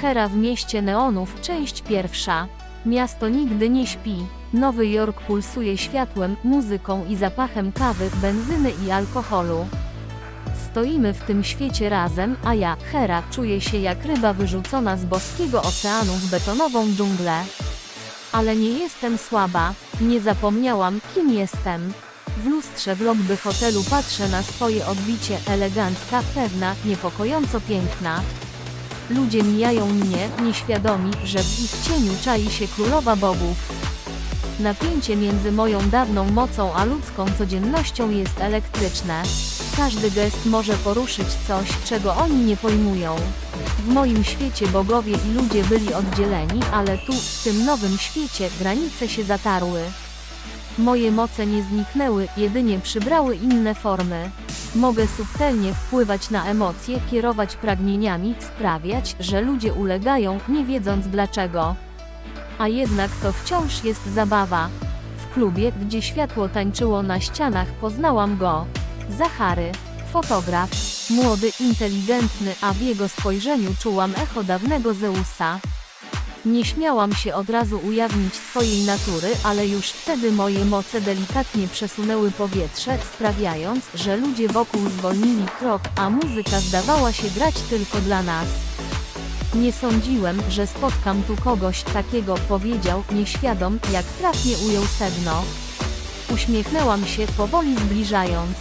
Hera w mieście neonów, część pierwsza. Miasto nigdy nie śpi. Nowy Jork pulsuje światłem, muzyką i zapachem kawy, benzyny i alkoholu. Stoimy w tym świecie razem, a ja, Hera, czuję się jak ryba wyrzucona z boskiego oceanu w betonową dżunglę. Ale nie jestem słaba, nie zapomniałam, kim jestem. W lustrze w lobby hotelu patrzę na swoje odbicie, elegancka, pewna, niepokojąco piękna. Ludzie mijają mnie, nieświadomi, że w ich cieniu czai się królowa bogów. Napięcie między moją dawną mocą a ludzką codziennością jest elektryczne. Każdy gest może poruszyć coś, czego oni nie pojmują. W moim świecie bogowie i ludzie byli oddzieleni, ale tu, w tym nowym świecie, granice się zatarły. Moje moce nie zniknęły, jedynie przybrały inne formy. Mogę subtelnie wpływać na emocje, kierować pragnieniami, sprawiać, że ludzie ulegają, nie wiedząc dlaczego. A jednak to wciąż jest zabawa. W klubie, gdzie światło tańczyło na ścianach, poznałam go. Zachary, fotograf, młody, inteligentny, a w jego spojrzeniu czułam echo dawnego Zeusa. Nie śmiałam się od razu ujawnić swojej natury, ale już wtedy moje moce delikatnie przesunęły powietrze, sprawiając, że ludzie wokół zwolnili krok, a muzyka zdawała się grać tylko dla nas. Nie sądziłem, że spotkam tu kogoś takiego, powiedział, nieświadom, jak trafnie ujął sedno. Uśmiechnęłam się, powoli zbliżając.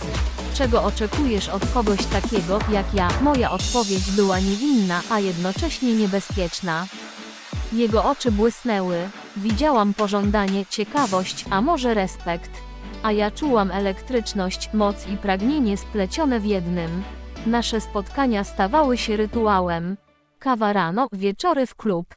Czego oczekujesz od kogoś takiego, jak ja? Moja odpowiedź była niewinna, a jednocześnie niebezpieczna. Jego oczy błysnęły. Widziałam pożądanie, ciekawość, a może respekt. A ja czułam elektryczność, moc i pragnienie splecione w jednym. Nasze spotkania stawały się rytuałem. Kawa rano, wieczory w klub.